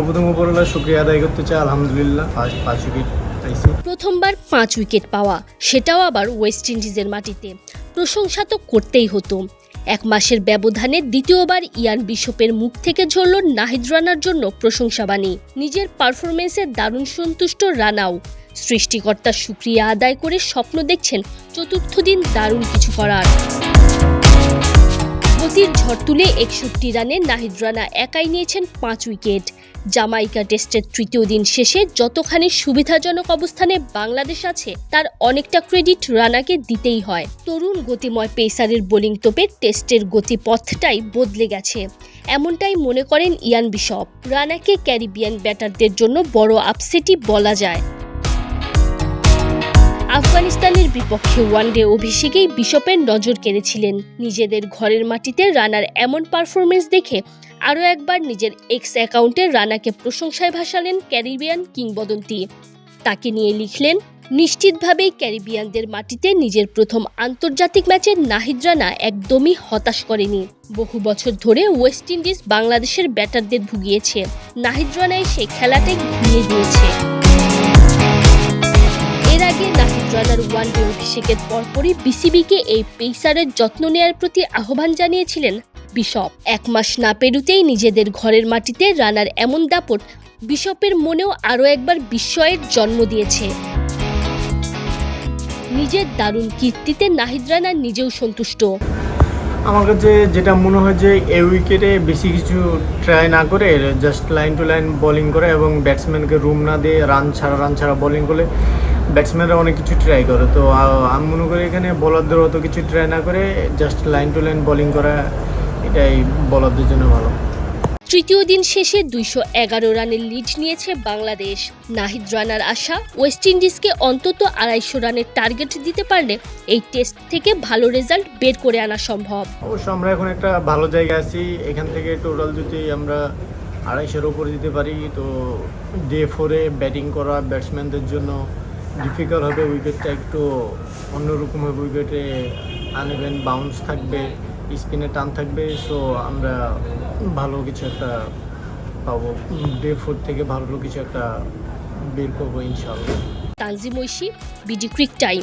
সর্বপ্রথম উপরওয়ালা শুক্রিয়া আদায় করতে চাই আলহামদুলিল্লাহ। ফার্স্ট পাঁচ উইকেট পাইছি। প্রথমবার পাঁচ উইকেট পাওয়া, সেটাও আবার ওয়েস্ট ইন্ডিজের মাটিতে। প্রশংসা তো করতেই হতো। এক মাসের ব্যবধানে দ্বিতীয়বার ইয়ান বিশপের মুখ থেকে ঝরল নাহিদ রানার জন্য প্রশংসাবাণী। নিজের পারফরমেন্সে দারুণ সন্তুষ্ট রানাও। সৃষ্টিকর্তার সুক্রিয়া আদায় করে স্বপ্ন দেখছেন চতুর্থ দিন দারুণ কিছু করার। গতির ঝড় তুলে একষট্টি রানে নাহিদ রানা একাই নিয়েছেন পাঁচ উইকেট জামাইকা টেস্টের তৃতীয় দিন শেষে যতখানি সুবিধাজনক অবস্থানে বাংলাদেশ আছে, তার অনেকটা ক্রেডিট রানাকে দিতেই হয়। তরুণ গতিময় পেসারের বোলিং তোপে টেস্টের গতিপথটাই বদলে গেছে। এমনটাই মনে করেন ইয়ান বিশপ। রানাকে ক্যারিবিয়ান ব্যাটারদের জন্য বড় আপসেটই বলা যায়। আফগানিস্তানের বিপক্ষে ওয়ানডে অভিষেকেই বিশপের নজর কেড়েছিলেন। নিজেদের ঘরের মাটিতে রানার এমন পারফরমেন্স দেখে আরও একবার নিজের এক্স অ্যাকাউন্টে রানাকে প্রশংসায় ভাসালেন ক্যারিবিয়ান কিংবদন্তি। তাকে নিয়ে লিখলেন নিশ্চিতভাবেই ক্যারিবিয়ানদের মাটিতে নিজের প্রথম আন্তর্জাতিক ম্যাচে নাহিদ রানা একদমই হতাশ করেনি। বহু বছর ধরে ওয়েস্ট ইন্ডিজ বাংলাদেশের ব্যাটারদের ভুগিয়েছে। নাহিদ রানাই সেই খেলাটাই ঘুরিয়ে দিয়েছে। এর আগে নাহিদ রানার ওয়ানডে অভিষেকের পরপরই বিসিবিকে এই পেসারের যত্ন নেয়ার প্রতি আহ্বান জানিয়েছিলেন বিশপ। এক মাস না পেরুতেই নিজেদের ঘরের মাটিতে রানার এমন দাপট বিশপের মনেও আরও একবার বিস্ময়ের জন্ম দিয়েছে। নিজের দারুণ কীর্তিতে নাহিদ রানা নিজেও সন্তুষ্ট। আমার কাছে যেটা মনে হয় যে এই উইকেটে বেশি কিছু ট্রাই না করে just line to line bowling করে এবং ব্যাটসম্যানকে রুম না দিয়ে রান ছাড়া রান ছাড়া বোলিং করলে ব্যাটসম্যানরা অনেক কিছু ট্রাই করে। তো আমি মনে করি এখানে বলারদের অত কিছু ট্রাই না করে just line to line bowling করা এটাই বলারদের জন্য ভালো। তৃতীয় দিন শেষে দুইশো এগারো রানের লিড নিয়েছে বাংলাদেশ। নাহিদ রানার আশা ওয়েস্ট ইন্ডিজকে অন্তত আড়াইশো রানের টার্গেট দিতে পারলে এই টেস্ট থেকে ভালো রেজাল্ট বের করে আনা সম্ভব। অবশ্য আমরা এখন একটা ভালো জায়গায় আছি। এখান থেকে টোটাল যদি আমরা আড়াইশোর উপরে দিতে পারি তো ডে ফোরে ব্যাটিং করা ব্যাটসম্যানদের জন্য ডিফিকাল্ট হবে উইকেটটা একটু অন্যরকম হবে উইকেটে আনইভেন বাউন্স থাকবে। স্পিনে টান থাকবে সো আমরা ভালো কিছু একটা পাবো। ডে ফোর থেকে ভালো কিছু একটা বের করব ইনশাল্লাহ Tanjim Oishi BD cric time.